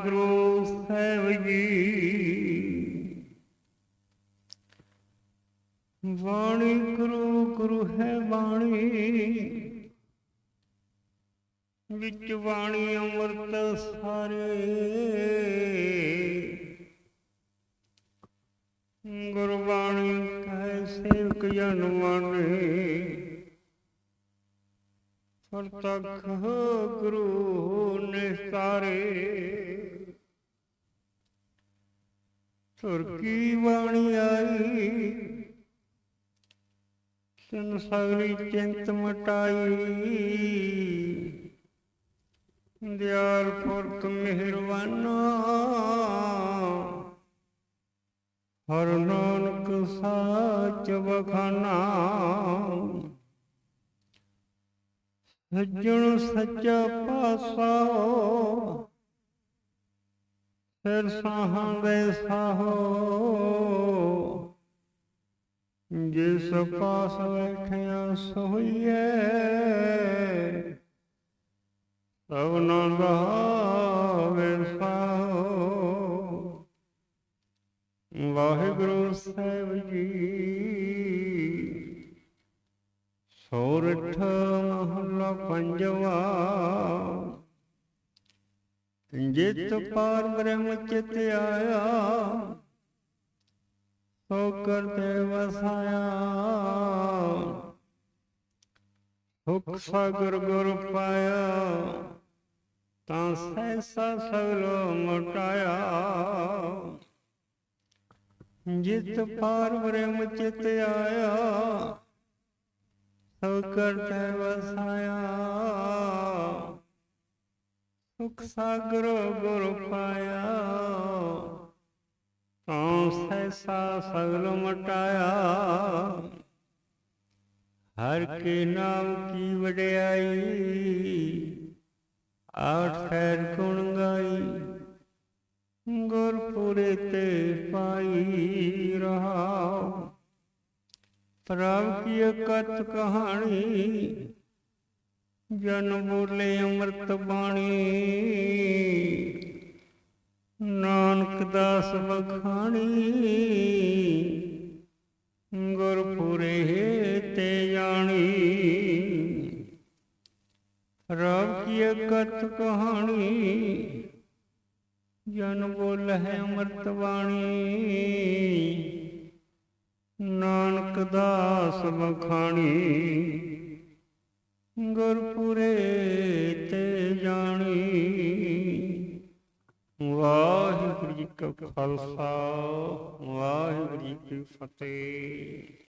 ਵਾਹਿਗੁਰੂ ਸਾਹਿਬ ਜੀ। ਬਾਣੀ ਗੁਰੂ ਗੁਰੂ ਹੈ ਬਾਣੀ। ਵਿੱਚ ਬਾਣੀ ਅੰਮ੍ਰਿਤ ਸਾਰੇ। ਗੁਰਬਾਣੀ ਕਹੈ ਸੇਵਕ ਜਨ ਮਾਨੇ। ਪ੍ਰਤਖ ਗੁਰੂ ਸਾਰੇ। ਤੁਰ ਕੀ ਬਾਣੀ ਆਈ? ਤਿਨ ਸਗਲੀ ਚਿੰਤ ਮਟਾਈ। ਦਿਆਲ ਪੁਰਖ ਮਿਹਰਬਾਨਾ। ਹਰ ਨਾਨਕ ਸਾਚ ਬਖਾਨਾ ਸੱਜਣ ਸੱਚਾ ਪਾਸਾ ਫਿਰ ਸਾਹਾਂ ਦੇ ਸਾਹੋ। ਜਿਸ ਪਾਸ ਬੈਠਿਆ ਸੋਈਏ ਸਭਨਾ ਦਾ ਵਿਸਾਹੋ ਵਾਹਿਗੁਰੂ ਸਾਹਿਬ ਜੀ, ਸੋਰਠ ਮਹੱਲਾ ਪੰਜਵਾ। ਜਿਤ ਪਾਰ ਬ੍ਰਹਮ ਚਿਤ ਆਇਆ, ਸੋ ਕਰਤੇ ਵਸਾਇਆ। ਹੁਕ ਸਾਗਰ ਗੁਰ ਪਾਇਆ, ਤਾਂ ਸੈਸਾ ਸਗਲ ਮਟਾਇਆ। ਜਿਤ ਪਾਰ ਬ੍ਰਹਮ ਚਿਤ ਆਇਆ, ਸੋ ਕਰਤੇ ਵਸਾਇਆ। ਸੁਖ ਸਾਗਰ ਗੁਰ ਪਾਇਆ ਤਾਂ ਸੈਸਾ ਸਗਲ ਮਟਾਇਆ ਹਰ ਕੇ ਨਾਮ ਕੀ ਵਡਿਆਈ ਆਠ ਖੈਰ ਗੁਣ ਗਾਈ ਗੁਰਪੁਰੇ ਤੇ ਪਾਈ ਰਹਾ ਪ੍ਰਭ ਕੀ ਕਤ ਕਹਾਣੀ ਜਨ ਬੋਲੇ ਅੰਮ੍ਰਿਤ ਬਾਣੀ। ਨਾਨਕ ਦਾਸ ਬਖਾਣੀ ਗੁਰਪੁਰੇ ਤੇ ਜਾਣੀ। ਰਬ ਕੀ ਕਤ ਕਹਾਣੀ। ਜਨ ਬੋਲ ਹੈ ਅੰਮ੍ਰਿਤ ਬਾਣੀ। ਨਾਨਕ ਦਾਸ ਬਖਾਣੀ ਗੁਰਪੁਰੇ ਤੇ ਜਾਣੀ। ਵਾਹਿਗੁਰੂ ਜੀ ਕਾ ਖਾਲਸਾ ਵਾਹਿਗੁਰੂ ਜੀ ਕੀ ਫਤਿਹ।